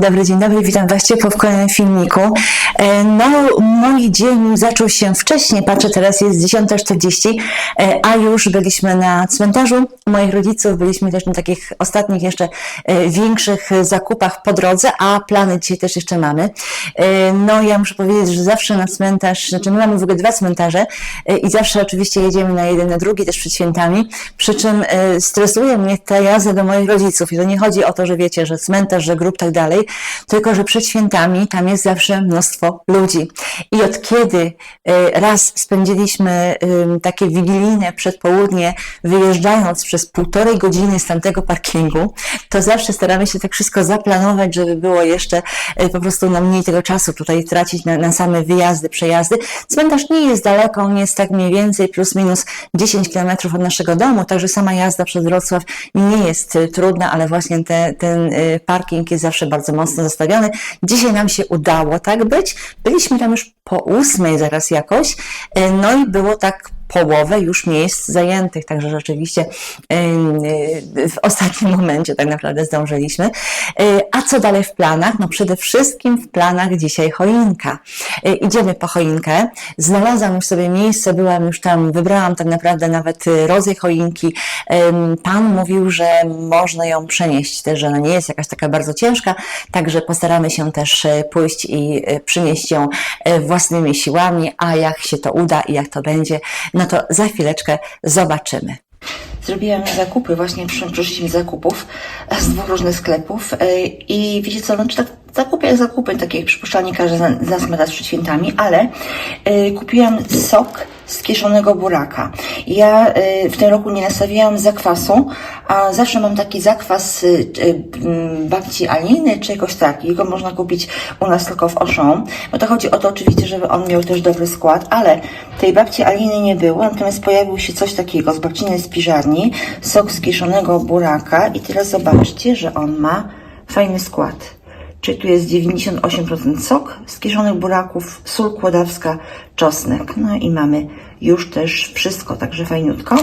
Dobry, dzień dobry, witam Was ciepło w kolejnym filmiku. E, No, mój dzień zaczął się wcześniej, patrzę teraz jest 10.40, e, a już byliśmy na cmentarzu moich rodziców, byliśmy też na takich ostatnich jeszcze e, większych zakupach po drodze, a plany dzisiaj też jeszcze mamy. No, ja muszę powiedzieć, że zawsze na cmentarz, znaczy my mamy w ogóle dwa cmentarze i zawsze oczywiście jedziemy na jeden, na drugi też przed świętami, przy czym stresuje mnie ta jazda do moich rodziców i to nie chodzi o to, że wiecie, że cmentarz, że grób, tak dalej, tylko że przed świętami tam jest zawsze mnóstwo ludzi. I od kiedy e, raz spędziliśmy takie wigilijne przedpołudnie, wyjeżdżając przez półtorej godziny z tamtego parkingu, to zawsze staramy się tak wszystko zaplanować, żeby było jeszcze e, po prostu na mniej tego czasu tutaj tracić na, na same wyjazdy, przejazdy. Cmentarz nie jest daleko, on jest tak mniej więcej plus minus 10 kilometrów od naszego domu, także sama jazda przez Wrocław nie jest e, trudna, ale właśnie te, ten parking jest zawsze bardzo mocno zastawiony. Dzisiaj nam się udało tak być. Byliśmy tam już po ósmej zaraz jakoś, e, no i było tak połowę już miejsc zajętych, także rzeczywiście e, w ostatnim momencie tak naprawdę zdążyliśmy. E, A co dalej w planach? No przede wszystkim w planach dzisiaj choinka. E, Idziemy po choinkę. Znalazłam już sobie miejsce, byłam już tam, wybrałam tak naprawdę nawet rodzaj choinki. Pan mówił, że można ją przenieść też, że ona nie jest jakaś taka bardzo ciężka, także postaramy się też pójść i przynieść ją własnymi siłami, a jak się to uda i jak to będzie, no to za chwileczkę zobaczymy. Zrobiłam zakupy, właśnie przy- przyszliśmy zakupów z dwóch różnych sklepów e, i wiecie co, znaczy tak zakupy jak zakupy, takie przypuszczalnie każdy z nas ma raz przed świętami, ale e, kupiłam sok z kiszonego buraka. Ja e, w tym roku nie nastawiałam zakwasu, a zawsze mam taki zakwas e, e, m, babci Aliny, czy jakoś tak. Jego można kupić u nas tylko w Auchan. Bo to chodzi o to oczywiście, żeby on miał też dobry skład, ale tej babci Aliny nie było, natomiast pojawił się coś takiego z babciny z piżarni, sok z kiszonego buraka i teraz zobaczcie, że on ma fajny skład. Czyli tu jest 98% sok z kiszonych buraków, sól kłodawska, czosnek. No i mamy już też wszystko, także fajniutko.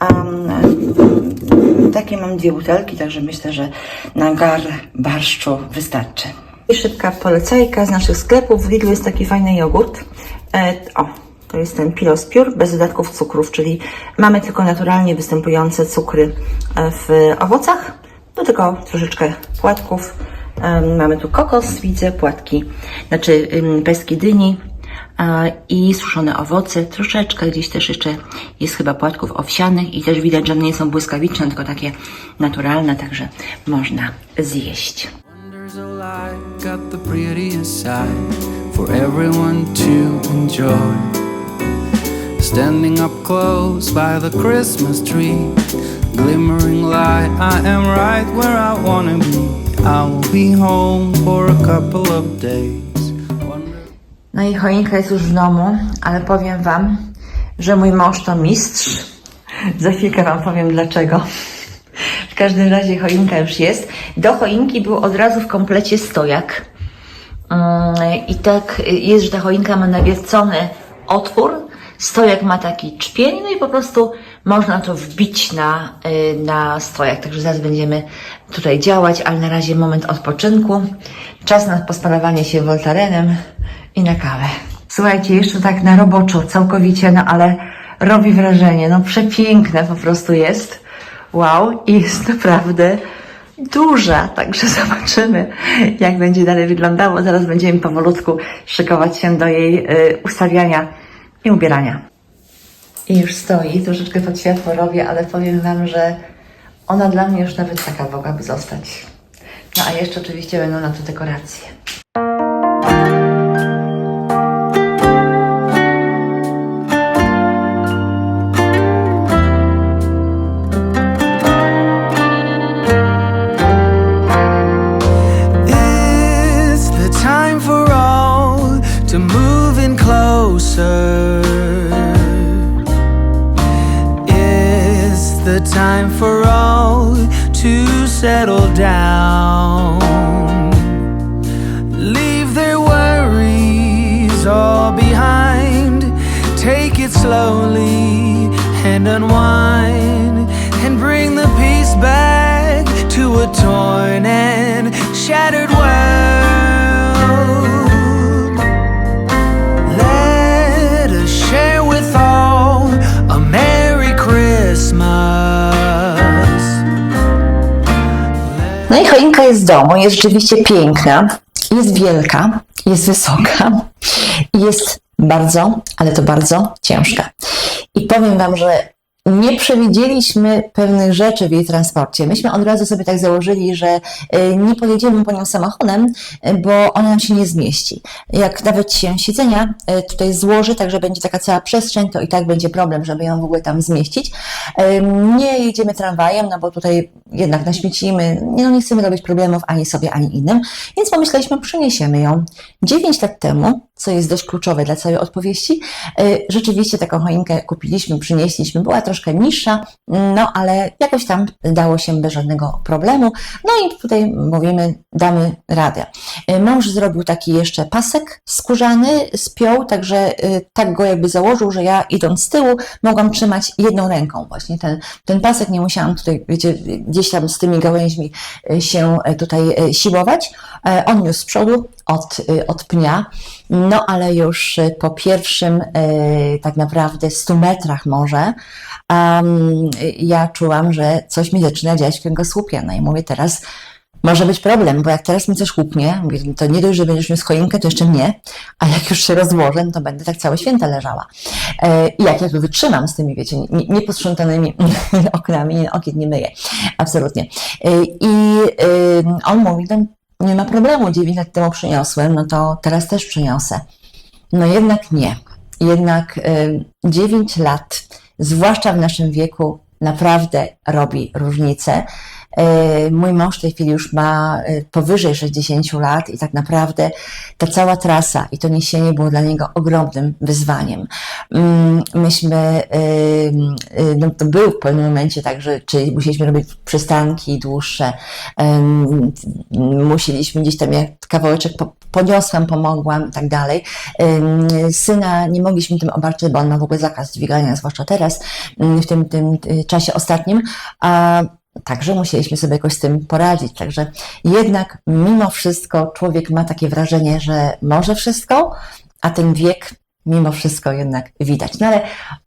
Um, takie mam dwie butelki, także myślę, że na gar barszczu wystarczy. I szybka polecajka z naszych sklepów. W Lidlu jest taki fajny jogurt. E, o, to jest ten Pilos Pure bez dodatków cukrów, czyli mamy tylko naturalnie występujące cukry e, w owocach. Do tego troszeczkę płatków. Mamy tu kokos, widzę, płatki, znaczy pestki dyni i suszone owoce. Troszeczkę gdzieś też jeszcze jest chyba płatków owsianych i też widać, że one nie są błyskawiczne, tylko takie naturalne, także można zjeść. Standing up close by the Christmas tree, glimmering light, I am right where I wanna be. I will be home for a couple of days. No i choinka jest już w domu, ale powiem Wam, że mój mąż to mistrz. Za chwilkę Wam powiem dlaczego. W każdym razie choinka już jest. Do choinki był od razu w komplecie stojak. Mm, I tak jest, że ta choinka ma nawiercony otwór, stojak ma taki czpień, no i po prostu można to wbić na, y, na stojak. Także zaraz będziemy tutaj działać, ale na razie moment odpoczynku. Czas na pospalowanie się woltarenem i na kawę. Słuchajcie, jeszcze tak na roboczo, całkowicie, no ale robi wrażenie, no przepiękne po prostu jest. Wow, i jest naprawdę duża, także zobaczymy, jak będzie dalej wyglądało. Zaraz będziemy powolutku szykować się do jej y, ustawiania i ubierania. I już stoi, troszeczkę pod światło robię, ale powiem Wam, że ona dla mnie już nawet taka mogłaby zostać. No a jeszcze oczywiście będą na to dekoracje. Time for all to settle down. Leave their worries all behind. Take it slowly and unwind and bring the peace back to a torn and shattered world. Jest domu jest rzeczywiście piękna, jest wielka, jest wysoka i jest bardzo, ale to bardzo ciężka. I powiem Wam, że nie przewidzieliśmy pewnych rzeczy w jej transporcie. Myśmy od razu sobie tak założyli, że y, nie pojedziemy po nią samochodem, y, bo ona nam się nie zmieści. Jak nawet się siedzenia y, tutaj złoży, tak że będzie taka cała przestrzeń, to i tak będzie problem, żeby ją w ogóle tam zmieścić. Nie jedziemy tramwajem, no bo tutaj jednak naśmiecimy, no nie chcemy robić problemów ani sobie, ani innym, więc pomyśleliśmy, przyniesiemy ją. 9 lat temu, co jest dość kluczowe dla całej odpowiedzi, y, rzeczywiście taką choinkę kupiliśmy, przynieśliśmy, była troszkę niższa, no ale jakoś tam dało się bez żadnego problemu. No i tutaj mówimy, damy radę. Y, Mąż zrobił taki jeszcze pasek skórzany, spiął, także y, tak go jakby założył, że ja idąc z tyłu mogłam trzymać jedną ręką właśnie ten, ten pasek, nie musiałam tutaj, wiecie, gdzieś tam z tymi gałęźmi się tutaj siłować. E, On niósł z przodu od, od pnia, no ale już y, po pierwszym y, tak naprawdę 100 metrach może um, ja czułam, że coś mi zaczyna dziać w kręgosłupie. No i mówię teraz, może być problem, bo jak teraz mi coś mówię, to nie dość, że będziesz miał choinkę, to jeszcze mnie, a jak już się rozłożę, no to będę tak całe święta leżała. E, I jak ja tu wytrzymam z tymi, wiecie, nie- nieposprzątanymi oknami, okien nie myję, absolutnie. E, I y, on mówi, no nie ma problemu, 9 lat temu przyniosłem, no to teraz też przyniosę. No jednak nie. Jednak y, 9 lat, zwłaszcza w naszym wieku, naprawdę robi różnicę. Y, Mój mąż w tej chwili już ma y, powyżej 60 lat i tak naprawdę ta cała trasa i to niesienie było dla niego ogromnym wyzwaniem. Mm, Myśmy, y, no to był w pewnym momencie tak, że czyli musieliśmy robić przystanki dłuższe, musieliśmy gdzieś tam jak kawałeczek po, poniosłam, pomogłam i tak dalej. Syna nie mogliśmy tym obarczyć, bo on ma w ogóle zakaz dźwigania, zwłaszcza teraz, mm, w tym, tym czasie ostatnim, a Także musieliśmy sobie jakoś z tym poradzić. Także jednak mimo wszystko człowiek ma takie wrażenie, że może wszystko, a ten wiek mimo wszystko jednak widać. No ale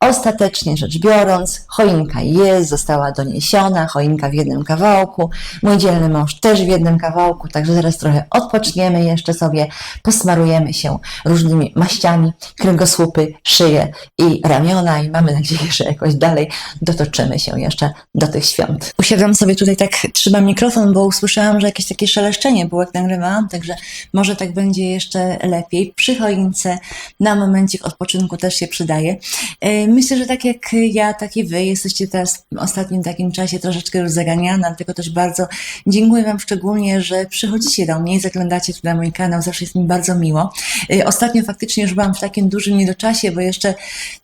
ostatecznie rzecz biorąc, choinka jest, została doniesiona, choinka w jednym kawałku, mój dzielny mąż też w jednym kawałku, także zaraz trochę odpoczniemy jeszcze sobie, posmarujemy się różnymi maściami, kręgosłupy, szyję i ramiona i mamy nadzieję, że jakoś dalej dotoczymy się jeszcze do tych świąt. Usiadłam sobie tutaj tak, trzymam mikrofon, bo usłyszałam, że jakieś takie szeleszczenie było jak nagrywałam, także może tak będzie jeszcze lepiej. Przy choince na momencik odpoczynku też się przydaje. E, Myślę, że tak jak ja, tak i wy jesteście teraz w ostatnim takim czasie troszeczkę już zaganiana, dlatego też bardzo dziękuję wam szczególnie, że przychodzicie do mnie i zaglądacie tu na mój kanał, zawsze jest mi bardzo miło. E, Ostatnio faktycznie już byłam w takim dużym niedoczasie, bo jeszcze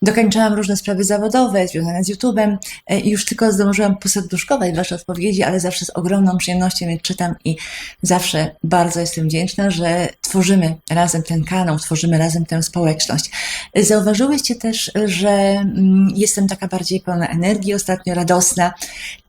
dokończałam różne sprawy zawodowe związane z YouTube'em e, i już tylko zdążyłam poserduszkować wasze odpowiedzi, ale zawsze z ogromną przyjemnością je czytam i zawsze bardzo jestem wdzięczna, że tworzymy razem ten kanał, tworzymy razem tę społeczność. Zauważyłyście też, że mm, jestem taka bardziej pełna energii, ostatnio radosna.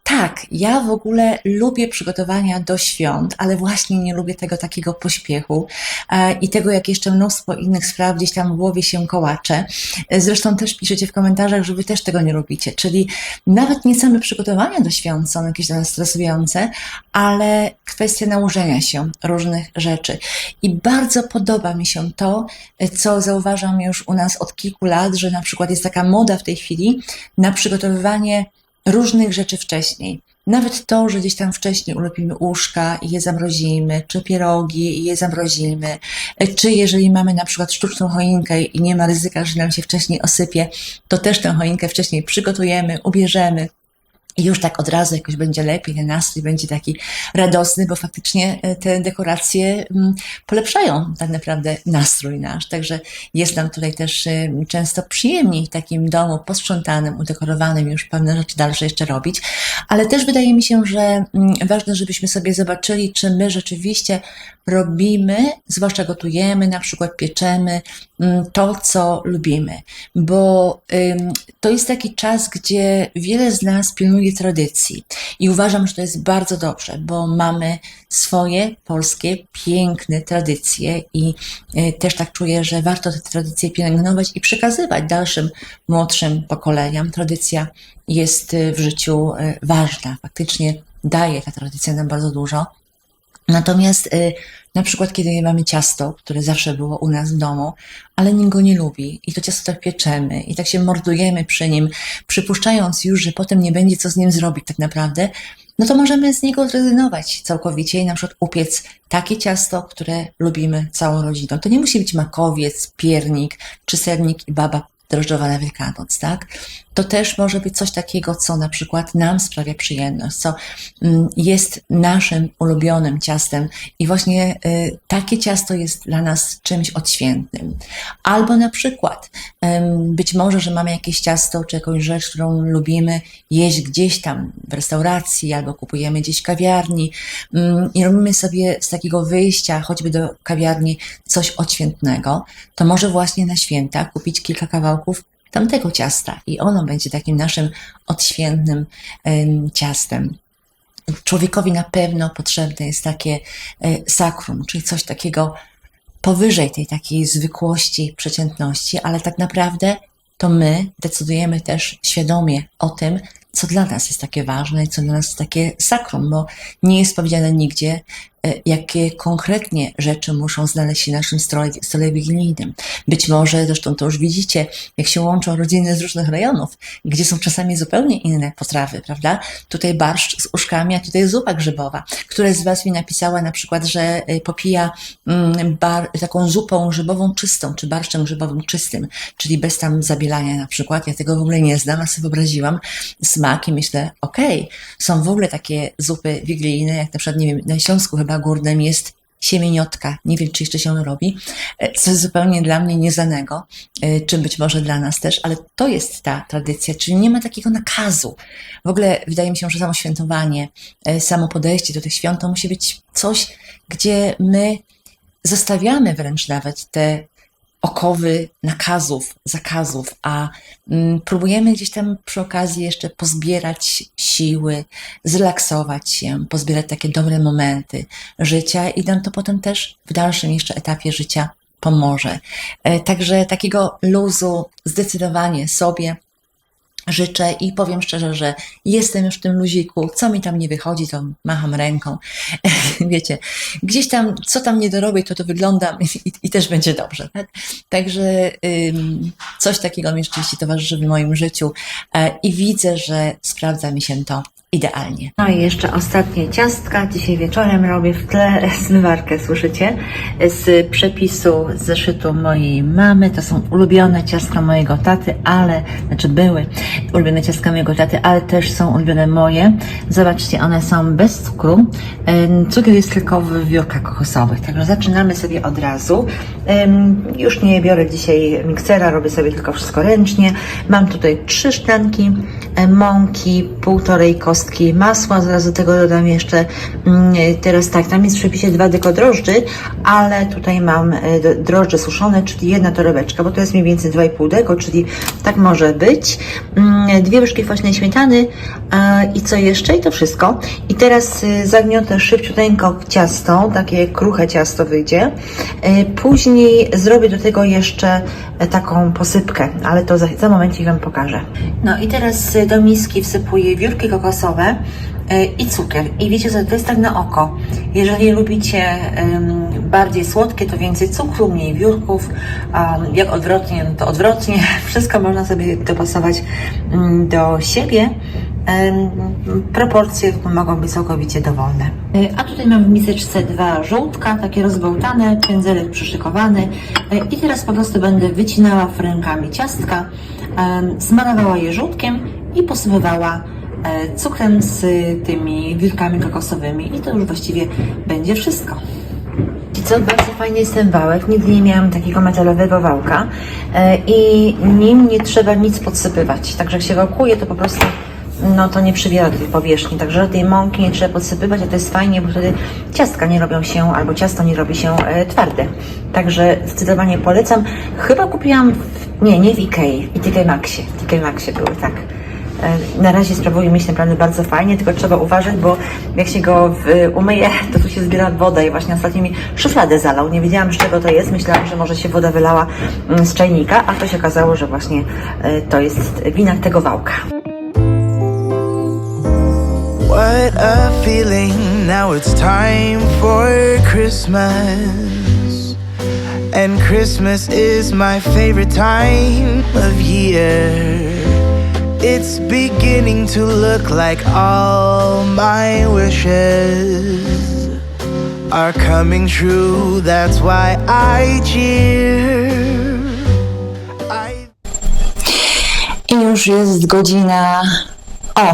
Tak, ja w ogóle lubię przygotowania do świąt, ale właśnie nie lubię tego takiego pośpiechu e, i tego, jak jeszcze mnóstwo innych spraw gdzieś tam w głowie się kołacze. E, Zresztą też piszecie w komentarzach, że wy też tego nie lubicie, czyli nawet nie same przygotowania do świąt są jakieś dla nas stresujące, ale kwestia nałożenia się różnych rzeczy. I bardzo podoba mi się to, e, co zauważam już u nas od kilku lat, że na przykład jest taka moda w tej chwili na przygotowywanie różnych rzeczy wcześniej. Nawet to, że gdzieś tam wcześniej ulepimy łóżka i je zamrozimy, czy pierogi i je zamrozimy, czy jeżeli mamy na przykład sztuczną choinkę i nie ma ryzyka, że nam się wcześniej osypie, to też tę choinkę wcześniej przygotujemy, ubierzemy, i już tak od razu jakoś będzie lepiej, ten nastrój będzie taki radosny, bo faktycznie e, te dekoracje mm, polepszają tak naprawdę nastrój nasz. Także jest nam tutaj też e, często przyjemniej w takim domu posprzątanym, udekorowanym, już pewne rzeczy dalsze jeszcze robić. Ale też wydaje mi się, że mm, ważne, żebyśmy sobie zobaczyli, czy my rzeczywiście robimy, zwłaszcza gotujemy, na przykład pieczemy, mm, to, co lubimy. Bo to jest taki czas, gdzie wiele z nas pilnuje tradycji. I uważam, że to jest bardzo dobrze, bo mamy swoje polskie, piękne tradycje i y, też tak czuję, że warto te tradycje pielęgnować i przekazywać dalszym, młodszym pokoleniom. Tradycja jest y, w życiu y, ważna. Faktycznie daje ta tradycja nam bardzo dużo. Natomiast y, na przykład, kiedy mamy ciasto, które zawsze było u nas w domu, ale nikt go nie lubi i to ciasto tak pieczemy i tak się mordujemy przy nim, przypuszczając już, że potem nie będzie co z nim zrobić tak naprawdę, no to możemy z niego zrezygnować całkowicie i na przykład upiec takie ciasto, które lubimy całą rodziną. To nie musi być makowiec, piernik czy sernik i baba drożdżowa na Wielkanoc, tak? To też może być coś takiego, co na przykład nam sprawia przyjemność, co mm, jest naszym ulubionym ciastem i właśnie y, takie ciasto jest dla nas czymś odświętnym. Albo na przykład być może, że mamy jakieś ciasto czy jakąś rzecz, którą lubimy jeść gdzieś tam w restauracji albo kupujemy gdzieś w kawiarni mm, i robimy sobie z takiego wyjścia choćby do kawiarni coś odświętnego, to może właśnie na święta kupić kilka kawałków tamtego ciasta i ono będzie takim naszym odświętnym em, ciastem. Człowiekowi na pewno potrzebne jest takie e, sakrum, czyli coś takiego powyżej tej takiej zwykłości, przeciętności, ale tak naprawdę to my decydujemy też świadomie o tym, co dla nas jest takie ważne i co dla nas jest takie sakrum, bo nie jest powiedziane nigdzie, jakie konkretnie rzeczy muszą znaleźć się w naszym stole, stole wigilijnym. Być może, zresztą to już widzicie, jak się łączą rodziny z różnych rejonów, gdzie są czasami zupełnie inne potrawy, prawda? Tutaj barszcz z uszkami, a tutaj zupa grzybowa. Któraś z Was mi napisała na przykład, że y, popija mm, bar, taką zupą grzybową czystą, czy barszczem grzybowym czystym, czyli bez tam zabielania na przykład. Ja tego w ogóle nie znam, a sobie wyobraziłam smak i myślę, okej, są w ogóle takie zupy wigilijne, jak na przykład, nie wiem, na Śląsku chyba górnym jest siemieniotka, nie wiem, czy jeszcze się robi, e, co zupełnie dla mnie nieznanego, e, czy być może dla nas też, ale to jest ta tradycja, czyli nie ma takiego nakazu. W ogóle wydaje mi się, że samo świętowanie, e, samo podejście do tych świąt to musi być coś, gdzie my zostawiamy wręcz nawet te okowy nakazów, zakazów, a mm, próbujemy gdzieś tam przy okazji jeszcze pozbierać siły, zrelaksować się, pozbierać takie dobre momenty życia i nam to potem też w dalszym jeszcze etapie życia pomoże. E, Także takiego luzu zdecydowanie sobie życzę i powiem szczerze, że jestem już w tym luziku. Co mi tam nie wychodzi, to macham ręką. Wiecie, gdzieś tam, co tam nie dorobię, to to wyglądam i, i też będzie dobrze. Tak? Także ym, coś takiego mi rzeczywiście towarzyszy w moim życiu e, i widzę, że sprawdza mi się to idealnie. No i jeszcze ostatnie ciastka. Dzisiaj wieczorem robię w tle zmywarkę, słyszycie? Z przepisu zeszytu mojej mamy. To są ulubione ciastka mojego taty, ale, znaczy były ulubione ciastka mojego taty, ale też są ulubione moje. Zobaczcie, one są bez cukru. Cukier jest tylko w wiórkach kokosowych. Także zaczynamy sobie od razu. Już nie biorę dzisiaj miksera, robię sobie tylko wszystko ręcznie. Mam tutaj trzy szklanki mąki, półtorej kostki masła, zaraz do tego dodam jeszcze, mm, teraz tak, tam jest w przepisie dwa deko drożdży, ale tutaj mam e, drożdże suszone, czyli jedna torebeczka, bo to jest mniej więcej 2,5 deko, czyli tak może być. Mm, Dwie łyżki kwaśnej śmietany e, i co jeszcze? I to wszystko. I teraz e, zagniotę szybciuteńko ciasto, takie kruche ciasto wyjdzie. Później zrobię do tego jeszcze taką posypkę, ale to za, za momencik Wam pokażę. No i teraz do miski wsypuję wiórki kokosowe e, i cukier. I wiecie co, to jest tak na oko. Jeżeli lubicie bardziej słodkie, to więcej cukru, mniej wiórków. Jak odwrotnie, to odwrotnie. Wszystko można sobie dopasować mm, do siebie. Proporcje mogą być całkowicie dowolne. E, A tutaj mam w miseczce dwa żółtka, takie rozbełtane, pędzelek przyszykowany. E, I teraz po prostu będę wycinała rękami ciastka, smarowała je żółtkiem i posypywała cukrem z tymi wilkami kokosowymi. I to już właściwie będzie wszystko. Co, bardzo fajny jest ten wałek. Nigdy nie miałam takiego metalowego wałka e, i nim nie trzeba nic podsypywać. Także jak się wałkuje, to po prostu no to nie przybiera do tej powierzchni. Także tej mąki nie trzeba podsypywać, a to jest fajnie, bo wtedy ciastka nie robią się, albo ciasto nie robi się e, twarde. Także zdecydowanie polecam. Chyba kupiłam, w, nie, nie w Ikei, i TK Maxie. TK Maxie były, tak. E, Na razie sprawuje mi się naprawdę bardzo fajnie, tylko trzeba uważać, bo jak się go umyje, to tu się zbiera woda i właśnie ostatnio mi szufladę zalał. Nie wiedziałam z czego to jest, myślałam, że może się woda wylała mm, z czajnika, a to się okazało, że właśnie e, to jest wina tego wałka. What a feeling now it's time for Christmas. And Christmas is my favorite time of year. It's beginning to look like all my wishes are coming true. That's why I cheer. I I już jest godzina. O,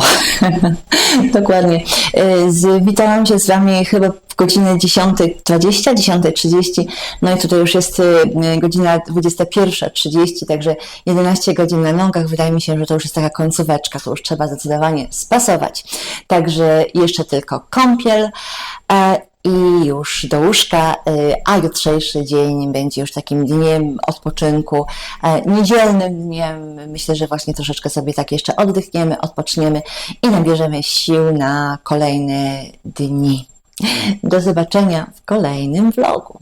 dokładnie. Y, Z, się z Wami chyba w godzinę 10.20, 10.30. No i tutaj już jest y, godzina 21.30, także 11 godzin na nogach. Wydaje mi się, że to już jest taka końcóweczka, to już trzeba zdecydowanie spasować. Także jeszcze tylko kąpiel. E, i już do łóżka, y, a jutrzejszy dzień będzie już takim dniem odpoczynku, e, niedzielnym dniem. Myślę, że właśnie troszeczkę sobie tak jeszcze oddychniemy, odpoczniemy i nabierzemy sił na kolejne dni. Do zobaczenia w kolejnym vlogu.